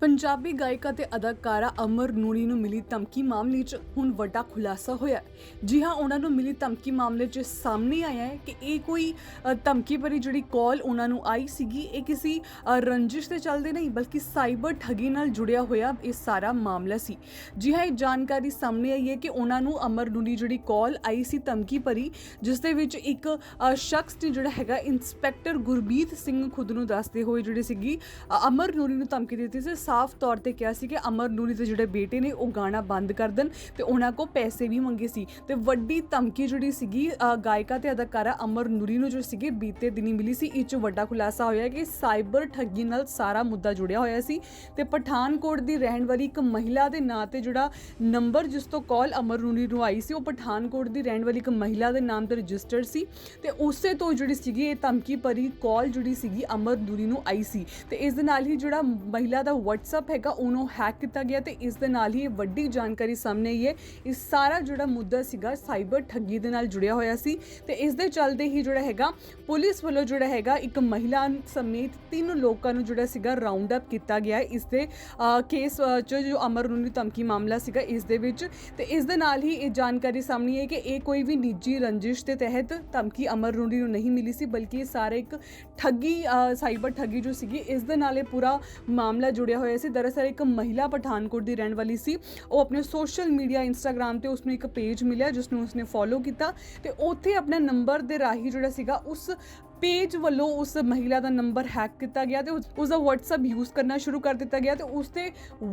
ਪੰਜਾਬੀ ਗਾਇਕਾ ਤੇ ਅਦਾਕਾਰਾ ਅਮਰ ਨੂਰੀ ਨੂੰ ਮਿਲੀ ਧਮਕੀ ਮਾਮਲੇ 'ਚ ਹੁਣ ਵੱਡਾ ਖੁਲਾਸਾ ਹੋਇਆ ਜੀ ਹਾਂ, ਉਹਨਾਂ ਨੂੰ ਮਿਲੀ ਧਮਕੀ ਮਾਮਲੇ 'ਚ ਸਾਹਮਣੇ ਆਇਆ ਹੈ ਕਿ ਇਹ ਕੋਈ ਧਮਕੀ ਭਰੀ ਜਿਹੜੀ ਕਾਲ ਉਹਨਾਂ ਨੂੰ ਆਈ ਸੀਗੀ, ਇਹ ਕਿਸੇ ਰੰਜਿਸ਼ ਦੇ ਚੱਲਦੇ ਨਹੀਂ, ਬਲਕਿ ਸਾਈਬਰ ਠੱਗੀ ਨਾਲ ਜੁੜਿਆ ਹੋਇਆ ਇਹ ਸਾਰਾ ਮਾਮਲਾ ਸੀ। ਜੀ ਹਾਂ, ਇਹ ਜਾਣਕਾਰੀ ਸਾਹਮਣੇ ਆਈ ਹੈ ਕਿ ਉਹਨਾਂ ਨੂੰ ਅਮਰ ਨੂਰੀ ਜਿਹੜੀ ਕਾਲ ਆਈ ਸੀ ਧਮਕੀ ਭਰੀ, ਜਿਸ ਦੇ ਵਿੱਚ ਇੱਕ ਸ਼ਖਸ ਨੇ ਜਿਹੜਾ ਹੈਗਾ ਇੰਸਪੈਕਟਰ ਗੁਰਬੀਤ ਸਿੰਘ ਖੁਦ ਨੂੰ ਦੱਸਦੇ ਹੋਏ ਜਿਹੜੀ ਸੀਗੀ ਅਮਰ ਨੂਰੀ ਨੂੰ ਧਮਕੀ ਦਿੱਤੀ ਸੀ। ਸਾਫ਼ ਤੌਰ ਤੇ ਕਿਹਾ ਸੀ ਕਿ ਅਮਰ ਨੂਰੀ ਦੇ ਜਿਹੜੇ ਬੇਟੇ ਨੇ, ਉਹ ਗਾਣਾ ਬੰਦ ਕਰ ਦੇਣ ਤੇ ਉਹਨਾਂ ਕੋ ਪੈਸੇ ਵੀ ਮੰਗੇ ਸੀ। ਤੇ ਵੱਡੀ ਧਮਕੀ ਜਿਹੜੀ ਸੀਗੀ ਗਾਇਕਾ ਤੇ ਅਦਾਕਾਰਾ ਅਮਰ ਨੂਰੀ ਨੂੰ ਜੋ ਸੀਗੀ, ਬੀਤੇ ਦਿਨੀ ਮਿਲੀ ਸੀ। ਇਹ 'ਚ ਵੱਡਾ ਖੁਲਾਸਾ ਹੋਇਆ ਕਿ ਸਾਈਬਰ ਠੱਗੀ ਨਾਲ ਸਾਰਾ ਮੁੱਦਾ ਜੁੜਿਆ ਹੋਇਆ ਸੀ ਤੇ ਪਠਾਨਕੋਟ ਦੀ ਰਹਿਣ ਵਾਲੀ ਇੱਕ ਮਹਿਲਾ ਦੇ ਨਾਂ ਤੇ ਜਿਹੜਾ ਨੰਬਰ ਜਿਸ ਤੋਂ ਕਾਲ ਅਮਰ ਨੂਰੀ ਨੂੰ ਆਈ ਸੀ, ਉਹ ਪਠਾਨਕੋਟ ਦੀ ਰਹਿਣ ਵਾਲੀ ਇੱਕ ਮਹਿਲਾ ਦੇ ਨਾਮ ਤੇ ਰਜਿਸਟਰਡ ਸੀ ਤੇ ਉਸੇ ਤੋਂ ਜਿਹੜੀ ਸੀਗੀ, ਇਹ ਧਮਕੀ ਭਰੀ ਕਾਲ ਜਿਹੜੀ ਸੀਗੀ, ਅਮਰ ਨੂਰੀ ਨੂੰ ਆਈ ਸੀ। ਤੇ ਇਸ ਦੇ ਨਾਲ ਹੀ ਜਿਹੜਾ ਮਹਿਲਾ ਦਾ WhatsApp ਹੈਗਾ, ਉਹਨੂੰ ਹੈਕ ਕੀਤਾ ਗਿਆ ਤੇ ਇਸ ਦੇ ਨਾਲ ਹੀ ਇਹ ਵੱਡੀ ਜਾਣਕਾਰੀ ਸਾਹਮਣੇ ਆਈ ਹੈ। ਇਸ ਸਾਰਾ ਜਿਹੜਾ ਮੁੱਦਾ ਸੀਗਾ, ਸਾਈਬਰ ਠੱਗੀ ਦੇ ਨਾਲ ਜੁੜਿਆ ਹੋਇਆ ਸੀ ਤੇ ਇਸ ਦੇ ਚੱਲਦੇ ਹੀ ਜਿਹੜਾ ਹੈਗਾ, ਪੁਲਿਸ ਵੱਲੋਂ ਜਿਹੜਾ ਹੈਗਾ, ਇੱਕ ਮਹਿਲਾ ਸਮੇਤ ਤਿੰਨ ਲੋਕਾਂ ਨੂੰ ਜਿਹੜਾ ਸੀਗਾ ਰਾਉਂਡ ਅਪ ਕੀਤਾ ਗਿਆ ਇਸ ਦੇ ਕੇਸ 'ਚ ਜੋ ਅਮਰ ਨੂਰੀ ਧਮਕੀ ਮਾਮਲਾ ਸੀਗਾ, ਇਸ ਦੇ ਵਿੱਚ। ਤੇ ਇਸ ਦੇ ਨਾਲ ਹੀ ਇਹ ਜਾਣਕਾਰੀ ਸਾਹਮਣੇ ਹੈ ਕਿ ਇਹ ਕੋਈ ਵੀ ਨਿੱਜੀ ਰੰਜਿਸ਼ ਦੇ ਤਹਿਤ ਧਮਕੀ ਅਮਰ ਨੂਰੀ ਨੂੰ ਨਹੀਂ ਮਿਲੀ ਸੀ, ਬਲਕਿ ਇਹ ਸਾਰੇ ਇੱਕ ਠੱਗੀ ਸਾਈਬਰ ਠੱਗੀ ਜੋ ਸੀਗੀ, ਇਸ ਦੇ ਨਾਲ ਇਹ ਪੂਰਾ ਮਾਮਲਾ ਜੁੜਿਆ ਹੋਇਆ ਸੀ, ਦਰਅਸਲ ਇੱਕ ਮਹਿਲਾ ਪਠਾਨਕੋਟ ਦੀ ਰਹਿਣ ਵਾਲੀ ਸੀ। ਉਹ ਆਪਣੇ ਸੋਸ਼ਲ ਮੀਡੀਆ ਇੰਸਟਾਗ੍ਰam ਤੇ ਉਸਨੂੰ ਇੱਕ ਪੇਜ ਮਿਲਿਆ ਜਿਸ ਨੂੰ ਉਸਨੇ ਫੋਲੋ ਕੀਤਾ ਤੇ ਉੱਥੇ ਆਪਣੇ ਨੰਬਰ ਦੇ ਰਾਹੀਂ ਜਿਹੜਾ ਸੀਗਾ, ਉਸ ਪੇਜ ਵੱਲੋਂ ਉਸ ਮਹਿਲਾ ਦਾ ਨੰਬਰ ਹੈਕ ਕੀਤਾ ਗਿਆ ਤੇ ਉਸ ਉਸ ਦਾ WhatsApp ਯੂਜ਼ ਕਰਨਾ ਸ਼ੁਰੂ ਕਰ ਦਿੱਤਾ ਗਿਆ ਤੇ ਉਸ ਤੇ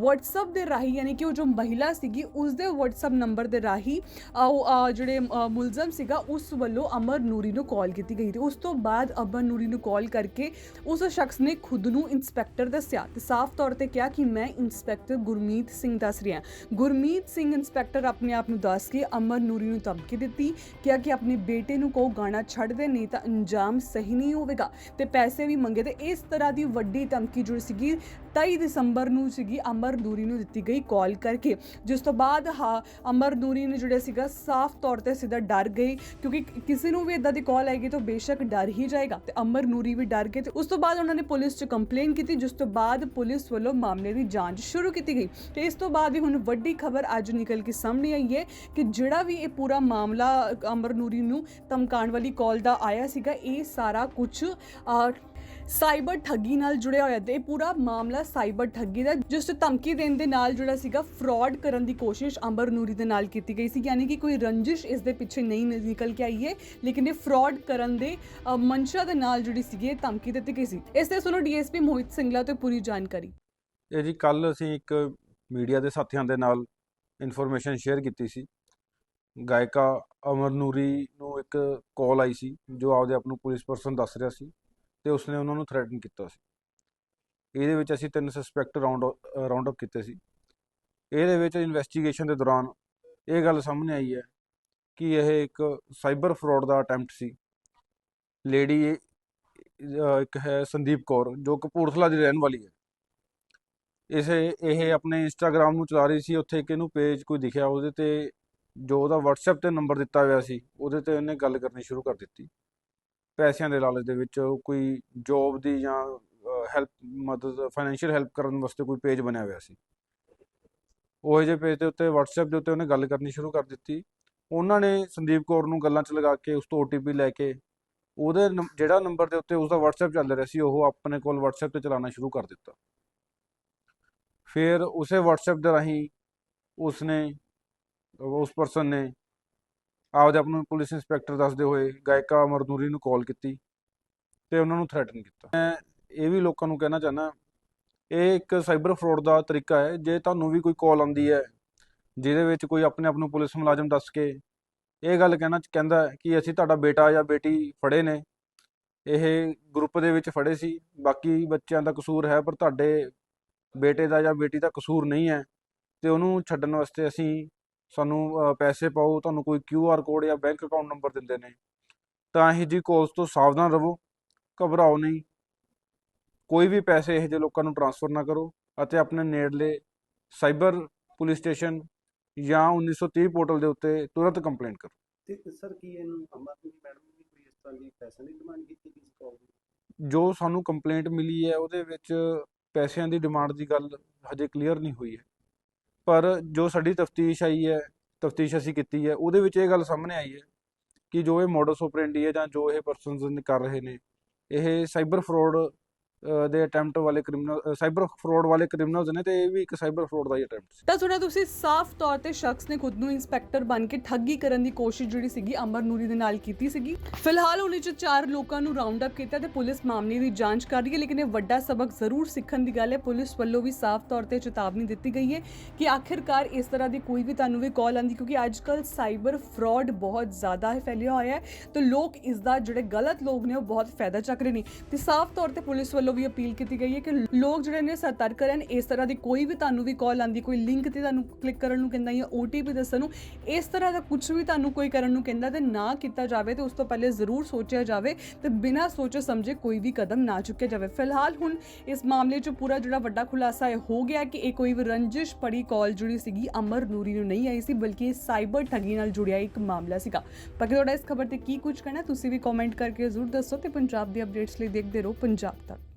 WhatsApp ਦੇ ਰਾਹੀਂ ਯਾਨੀ ਕਿ ਉਹ ਜੋ ਮਹਿਲਾ ਸੀਗੀ ਉਸ ਦੇ WhatsApp ਨੰਬਰ ਦੇ ਰਾਹੀਂ ਉਹ ਜਿਹੜੇ ਮੁਲਜ਼ਮ ਸੀਗਾ, ਉਸ ਵੱਲੋਂ ਅਮਰ ਨੂਰੀ ਨੂੰ ਕਾਲ ਕੀਤੀ ਗਈ ਤੇ ਉਸ ਤੋਂ ਬਾਅਦ ਅਮਰ ਨੂਰੀ ਨੂੰ ਕਾਲ ਕਰਕੇ ਉਸ ਸ਼ਖਸ ਨੇ ਖੁਦ ਨੂੰ ਇੰਸਪੈਕਟਰ ਦੱਸਿਆ ਤੇ ਸਾਫ਼ ਤੌਰ ਤੇ ਕਿਹਾ ਕਿ ਮੈਂ ਇੰਸਪੈਕਟਰ ਗੁਰਮੀਤ ਸਿੰਘ ਦੱਸ ਰਿਹਾ। ਗੁਰਮੀਤ ਸਿੰਘ ਇੰਸਪੈਕਟਰ ਆਪਣੇ ਆਪ ਨੂੰ ਦੱਸ ਕੇ ਅਮਰ ਨੂਰੀ ਨੂੰ ਧਮਕੀ ਦਿੱਤੀ, ਕਿਹਾ ਕਿ ਆਪਣੇ ਬੇਟੇ ਨੂੰ ਕੋ ਗਾਣਾ ਛੱਡ ਦੇ, ਨਹੀਂ ਤਾਂ ਅੰਜਾਮ ਸਹੀ ਨਹੀਂ ਹੋਵੇਗਾ ਤੇ ਪੈਸੇ ਵੀ ਮੰਗੇ ਤੇ ਇਸ ਤਰ੍ਹਾਂ ਦੀ ਵੱਡੀ ਧਮਕੀ ਜੋ ਸੀਗੀ 23 ਦਸੰਬਰ ਨੂੰ ਸੀਗੀ ਅਮਰ ਨੂਰੀ ਨੂੰ ਦਿੱਤੀ ਗਈ ਕਾਲ ਕਰਕੇ, ਜਿਸ ਤੋਂ ਬਾਅਦ ਹਾਂ ਅਮਰ ਨੂਰੀ ਨੇ ਜਿਹੜਾ ਸੀਗਾ ਸਾਫ਼ ਤੌਰ ਤੇ ਸਿੱਧਾ ਡਰ ਗਈ, ਕਿਉਂਕਿ ਕਿਸੇ ਨੂੰ ਵੀ ਇਦਾਂ ਦੀ ਕਾਲ ਆਏਗੀ ਤਾਂ ਬੇਸ਼ੱਕ ਡਰ ਹੀ ਜਾਏਗਾ ਤੇ ਅਮਰ ਨੂਰੀ ਵੀ ਡਰ ਗਏ ਤੇ ਉਸ ਤੋਂ ਬਾਅਦ ਉਹਨਾਂ ਨੇ ਪੁਲਿਸ 'ਚ ਕੰਪਲੇਨ ਕੀਤੀ, ਜਿਸ ਤੋਂ ਬਾਅਦ ਪੁਲਿਸ ਵੱਲੋਂ ਮਾਮਲੇ ਦੀ ਜਾਂਚ ਸ਼ੁਰੂ ਕੀਤੀ ਗਈ। ਤੇ ਇਸ ਤੋਂ ਬਾਅਦ ਵੀ ਹੁਣ ਵੱਡੀ ਖਬਰ ਅੱਜ ਨਿਕਲ ਕੇ ਸਾਹਮਣੇ ਆਈ ਹੈ ਕਿ ਜਿਹੜਾ ਵੀ ਇਹ ਪੂਰਾ ਮਾਮਲਾ ਅਮਰ ਨੂਰੀ ਨੂੰ ਧਮਕਾਉਣ ਵਾਲੀ ਕਾਲ ਦਾ ਆਇਆ ਸੀਗਾ, ਇਹ ਸਾਰਾ ਕੁਝ ਸਾਈਬਰ ਠੱਗੀ ਨਾਲ ਜੁੜਿਆ ਹੋਇਆ ਤੇ ਇਹ ਪੂਰਾ ਮਾਮਲਾ ਸਾਈਬਰ ਠੱਗੀ ਦਾ ਜਿਸ 'ਚ ਧਮਕੀ ਦੇਣ ਦੇ ਨਾਲ ਜਿਹੜਾ ਸੀਗਾ ਫਰਾਡ ਕਰਨ ਦੀ ਕੋਸ਼ਿਸ਼ ਅਮਰ ਨੂਰੀ ਦੇ ਨਾਲ ਕੀਤੀ ਗਈ ਸੀ। ਯਾਨੀ ਕਿ ਕੋਈ ਰੰਜਿਸ਼ ਇਸ ਦੇ ਪਿੱਛੇ ਨਹੀਂ ਨਿਕਲ ਕੇ ਆਈ ਹੈ ਲੇਕਿਨ ਇਹ ਫਰਾਡ ਕਰਨ ਦੇ ਅ, ਮਨਸ਼ਾ ਦੇ ਨਾਲ ਜਿਹੜੀ ਸੀਗੀ ਇਹ ਧਮਕੀ ਦਿੱਤੀ ਗਈ ਸੀ। ਇਸ ਤੇ ਸੁਣੋ ਡੀਐਸਪੀ ਮੋਹਿਤ ਸਿੰਘਲਾ ਤੋਂ ਪੂਰੀ ਜਾਣਕਾਰੀ। ਇਹ ਜੀ ਕੱਲ ਅਸੀਂ ਇੱਕ ਮੀਡੀਆ ਦੇ ਸਾਥੀਆਂ ਦੇ ਨਾਲ ਇਨਫੋਰਮੇਸ਼ਨ ਸ਼ੇਅਰ ਕੀਤੀ ਸੀ। ਗਾਇਕਾ ਅਮਰ ਨੂਰੀ ਨੂੰ ਇੱਕ ਕਾਲ ਆਈ ਸੀ, ਜੋ ਆਪਦੇ ਆਪ ਨੂੰ ਪੁਲਿਸ ਪਰਸਨ ਦੱਸ ਰਿਹਾ ਸੀ ਤੇ ਉਸਨੇ ਉਹਨਾਂ ਨੂੰ ਥ੍ਰੈਟਨ ਕੀਤਾ ਸੀ। ਇਹਦੇ ਵਿੱਚ ਅਸੀਂ ਤਿੰਨ ਸਸਪੈਕਟ ਰਾਉਂਡ ਰਾਉਂਡ ਅਪ ਕੀਤੇ ਸੀ। ਇਹਦੇ ਵਿੱਚ ਇਨਵੈਸਟੀਗੇਸ਼ਨ ਦੇ ਦੌਰਾਨ ਇਹ ਗੱਲ ਸਾਹਮਣੇ ਆਈ ਹੈ ਕਿ ਇਹ ਇੱਕ ਸਾਈਬਰ ਫਰਾਡ ਦਾ ਅਟੈਂਪਟ ਸੀ। ਲੇਡੀ ਇੱਕ ਹੈ ਸੰਦੀਪ ਕੌਰ, ਜੋ ਕਪੂਰਥਲਾ ਦੀ ਰਹਿਣ ਵਾਲੀ ਹੈ। ਇਸੇ, ਇਹ ਆਪਣੇ ਇੰਸਟਾਗ੍ਰam ਨੂੰ ਚਲਾ ਰਹੀ ਸੀ, ਉੱਥੇ ਇੱਕ ਇਹਨੂੰ ਪੇਜ ਕੋਈ ਦਿਖਿਆ ਉਹਦੇ ਤੇ ਜੋ ਉਹਦਾ WhatsApp ਤੇ ਨੰਬਰ ਦਿੱਤਾ ਹੋਇਆ ਸੀ, ਉਹਦੇ ਤੇ ਉਹਨੇ ਗੱਲ ਕਰਨੀ ਸ਼ੁਰੂ ਕਰ ਦਿੱਤੀ। ਪੈਸਿਆਂ ਦੇ ਲਾਲਚ ਦੇ ਵਿੱਚ ਕੋਈ ਜੋਬ ਦੀ ਜਾਂ ਹੈਲਪ ਮਦਦ ਫਾਈਨੈਂਸ਼ੀਅਲ ਹੈਲਪ ਕਰਨ ਵਾਸਤੇ ਕੋਈ ਪੇਜ ਬਣਿਆ ਹੋਇਆ ਸੀ। ਉਹ ਜਿਹੇ ਪੇਜ ਦੇ ਉੱਤੇ, WhatsApp ਦੇ ਉੱਤੇ ਉਹਨੇ ਗੱਲ ਕਰਨੀ ਸ਼ੁਰੂ ਕਰ ਦਿੱਤੀ। ਉਹਨਾਂ ਨੇ ਸੰਦੀਪ ਕੌਰ ਨੂੰ ਗੱਲਾਂ 'ਚ ਲਗਾ ਕੇ, ਉਸ ਤੋਂ OTP ਲੈ ਕੇ, ਉਹਦੇ ਨੰ- ਜਿਹੜਾ ਨੰਬਰ ਦੇ ਉੱਤੇ ਉਸਦਾ WhatsApp ਚੱਲ ਰਿਹਾ ਸੀ, ਉਹ ਆਪਣੇ ਕੋਲ WhatsApp ਤੇ ਚਲਾਉਣਾ ਸ਼ੁਰੂ ਕਰ ਦਿੱਤਾ। ਫਿਰ ਉਸੇ WhatsApp ਦੇ ਰਾਹੀਂ ਉਸਨੇ ਉਸ ਪਰਸਨ ਨੇ ਆਪਦੇ ਆਪ ਨੂੰ ਪੁਲਿਸ ਇੰਸਪੈਕਟਰ ਦੱਸਦੇ ਹੋਏ ਗਾਇਕਾ ਅਮਰਨੂਰੀ ਨੂੰ ਕਾਲ ਕੀਤੀ ਤੇ ਉਹਨਾਂ ਨੂੰ ਥ੍ਰੈਟਨ ਕੀਤਾ। ਮੈਂ ਇਹ ਵੀ ਲੋਕਾਂ ਨੂੰ ਕਹਿਣਾ ਚਾਹੁੰਦਾ, ਇਹ ਇੱਕ ਸਾਈਬਰ ਫਰਾਡ ਦਾ ਤਰੀਕਾ ਹੈ, ਜੇ ਤੁਹਾਨੂੰ ਵੀ ਕੋਈ ਕਾਲ ਆਉਂਦੀ ਹੈ, ਜਿਹਦੇ ਵਿੱਚ ਕੋਈ ਆਪਣੇ ਆਪ ਨੂੰ ਪੁਲਿਸ ਮੁਲਾਜ਼ਮ ਦੱਸ ਕੇ ਇਹ ਗੱਲ ਕਹਿਣਾ ਕਹਿੰਦਾ ਕਿ ਅਸੀਂ ਤੁਹਾਡਾ ਬੇਟਾ ਜਾਂ ਬੇਟੀ ਫੜੇ ਨੇ, ਇਹ ਗਰੁੱਪ ਦੇ ਵਿੱਚ ਫੜੇ ਸੀ, ਬਾਕੀ ਬੱਚਿਆਂ ਦਾ ਕਸੂਰ ਹੈ, ਪਰ ਤੁਹਾਡੇ ਬੇਟੇ ਦਾ ਜਾਂ ਬੇਟੀ ਦਾ ਕਸੂਰ ਨਹੀਂ ਹੈ, ਤੇ ਉਹਨੂੰ ਛੱਡਣ ਵਾਸਤੇ ਅਸੀਂ ਸਾਨੂੰ ਪੈਸੇ ਪਾਓ ਤੁਹਾਨੂੰ ਕੋਈ QR ਕੋਡ ਜਾਂ ਬੈਂਕ ਅਕਾਊਂਟ ਨੰਬਰ ਦਿੰਦੇ ਨੇ। ਤਾਂ ਇਹ ਜੀ ਕਾਲਸ ਤੋਂ ਸਾਵਧਾਨ ਰਹੋ ਘਬਰਾਓ ਨਹੀਂ। ਕੋਈ ਵੀ ਪੈਸੇ ਇਹੋ ਜਿਹੇ ਲੋਕਾਂ ਨੂੰ ਟ੍ਰਾਂਸਫਰ ਨਾ ਕਰੋ ਅਤੇ ਆਪਣੇ ਨੇੜਲੇ ਸਾਈਬਰ ਪੁਲਿਸ ਸਟੇਸ਼ਨ ਜਾਂ 1930 ਪੋਰਟਲ ਦੇ ਉੱਤੇ ਤੁਰੰਤ ਕੰਪਲੇਂਟ ਕਰੋ। ਤੇ ਸਰ ਕੀ ਇਹਨੂੰ ਅਮਰਜੀਤ ਮੈਡਮ ਨੇ ਕੋਈ ਇਸ ਤਰ੍ਹਾਂ ਦੀ ਪੈਸੇ ਦੀ ਡਿਮਾਂਡ ਕੀਤੀ ਕਿਸੇ ਕਾਲ ਦੀ? ਜੋ ਸਾਨੂੰ ਕੰਪਲੇਂਟ ਮਿਲੀ ਹੈ ਉਹਦੇ ਵਿੱਚ ਪੈਸਿਆਂ ਦੀ ਡਿਮਾਂਡ ਦੀ ਗੱਲ ਹਜੇ ਕਲੀਅਰ ਨਹੀਂ ਹੋਈ ਹੈ। ਪਰ ਜੋ ਸਾਡੀ ਤਫਤੀਸ਼ ਆਈ ਹੈ, ਤਫਤੀਸ਼ ਅਸੀਂ ਕੀਤੀ ਹੈ, ਉਹਦੇ ਵਿੱਚ ਇਹ ਗੱਲ ਸਾਹਮਣੇ ਆਈ ਹੈ ਕਿ ਜੋ ਇਹ ਮੋਡਸ ਆਪਰੈਂਡੀ ਹੈ ਜਾਂ ਜੋ ਇਹ ਪਰਸਨਸ ਕਰ ਰਹੇ ਨੇ, ਇਹ ਸਾਈਬਰ ਫਰਾਡ ਦੇ ਅਟੈਂਪਟ ਵਾਲੇ ਕ੍ਰਿਮੀਨਲ ਸਾਈਬਰ ਫਰਾਡ ਵਾਲੇ ਕ੍ਰਿਮੀਨਲਸ ਨੇ ਤੇ ਇਹ ਵੀ ਇੱਕ ਸਾਈਬਰ ਫਰਾਡ ਦਾ ਹੀ ਅਟੈਂਪਟ ਸੀ। ਤਾਂ ਸੁਣਿਆ ਤੁਸੀਂ, ਸਾਫ਼ ਤੌਰ ਤੇ ਸ਼ਖਸ ਨੇ ਖੁਦ ਨੂੰ ਇੰਸਪੈਕਟਰ ਬਣ ਕੇ ਠੱਗੀ ਕਰਨ ਦੀ ਕੋਸ਼ਿਸ਼ ਜਿਹੜੀ ਸੀਗੀ ਅਮਰ ਨੂਰੀ ਦੇ ਨਾਲ ਕੀਤੀ ਸੀਗੀ। ਫਿਲਹਾਲ ਉਹਨੇ ਚ ਚਾਰ ਲੋਕਾਂ ਨੂੰ ਰਾਉਂਡ ਅਪ ਕੀਤਾ ਤੇ ਪੁਲਿਸ ਮਾਮਲੇ ਦੀ ਜਾਂਚ ਕਰ ਰਹੀ ਹੈ, ਲੇਕਿਨ ਇਹ ਵੱਡਾ ਸਬਕ ਜ਼ਰੂਰ ਸਿੱਖਣ ਦੀ ਗੱਲ ਹੈ। ਪੁਲਿਸ ਵੱਲੋਂ ਵੀ ਸਾਫ਼ ਤੌਰ ਤੇ ਚੇਤਾਵਨੀ ਦਿੱਤੀ ਗਈ ਹੈ ਕਿ ਆਖਿਰਕਾਰ ਇਸ ਤਰ੍ਹਾਂ ਦੀ ਕੋਈ ਵੀ ਤੁਹਾਨੂੰ ਵੀ ਕਾਲ ਆਂਦੀ ਕਿਉਂਕਿ ਅੱਜ ਕੱਲ ਸਾਈਬਰ ਫਰਾਡ ਬਹੁਤ ਜ਼ਿਆਦਾ ਹੈ ਫੈਲਿਆ ਹੋਇਆ ਹੈ ਤੇ ਲੋਕ ਇਸ ਦਾ ਜਿਹੜੇ ਗਲਤ ਲੋਕ ਨੇ, ਉਹ ਬਹੁਤ ਫਾਇਦਾ ਚੱਕ ਰਹੇ ਨੇ। ਤੇ ਸਾਫ਼ ਤੌਰ ਤੇ ਪੁਲਿਸ ਵੱਲੋਂ ਵੱਲੋਂ ਵੀ ਅਪੀਲ ਕੀਤੀ ਗਈ ਹੈ ਕਿ ਲੋਕ ਜਿਹੜੇ ਨੇ ਸਤਰਕ ਰਹਿਣ। ਇਸ ਤਰ੍ਹਾਂ ਦੀ ਕੋਈ ਵੀ ਤੁਹਾਨੂੰ ਵੀ ਕਾਲ ਆਂਦੀ ਕੋਈ ਲਿੰਕ ਤੇ ਤੁਹਾਨੂੰ ਕਲਿੱਕ ਕਰਨ ਨੂੰ ਕਹਿੰਦਾ ਜਾਂ OTP ਦੱਸਣ ਨੂੰ, ਇਸ ਤਰ੍ਹਾਂ ਦਾ ਕੁਝ ਵੀ ਤੁਹਾਨੂੰ ਕੋਈ ਕਰਨ ਨੂੰ ਕਹਿੰਦਾ ਤੇ ਨਾ ਕੀਤਾ ਜਾਵੇ ਤੇ ਉਸ ਤੋਂ ਪਹਿਲੇ ਜ਼ਰੂਰ ਸੋਚਿਆ ਜਾਵੇ ਤੇ ਬਿਨਾਂ ਸੋਚੇ ਸਮਝੇ ਕੋਈ ਵੀ ਕਦਮ ਨਾ ਚੁੱਕਿਆ ਜਾਵੇ। ਫਿਲਹਾਲ ਹੁਣ ਇਸ ਮਾਮਲੇ 'ਚ ਪੂਰਾ ਜਿਹੜਾ ਵੱਡਾ ਖੁਲਾਸਾ ਇਹ ਹੋ ਗਿਆ ਕਿ ਇਹ ਕੋਈ ਵੀ ਰੰਜਿਸ਼ ਪੜੀ ਕਾਲ ਜਿਹੜੀ ਸੀਗੀ ਅਮਰ ਨੂਰੀ ਨੂੰ ਨਹੀਂ ਆਈ ਸੀ, ਬਲਕਿ ਇਹ ਸਾਈਬਰ ਠੱਗੀ ਨਾਲ ਜੁੜਿਆ ਇੱਕ ਮਾਮਲਾ ਸੀਗਾ। ਬਾਕੀ ਤੁਹਾਡਾ ਇਸ ਖਬਰ ਤੇ ਕੀ ਕੁਝ ਕਹਿਣਾ, ਤੁਸੀਂ ਵੀ ਕਮੈਂਟ ਕਰਕੇ ਜ਼ਰੂਰ ਦੱਸੋ ਤੇ ਪੰਜਾਬ ਦੀ ਅਪਡੇਟਸ ਲਈ ਦੇਖਦੇ ਰਹੋ ਪੰਜਾਬ ਤੱਕ।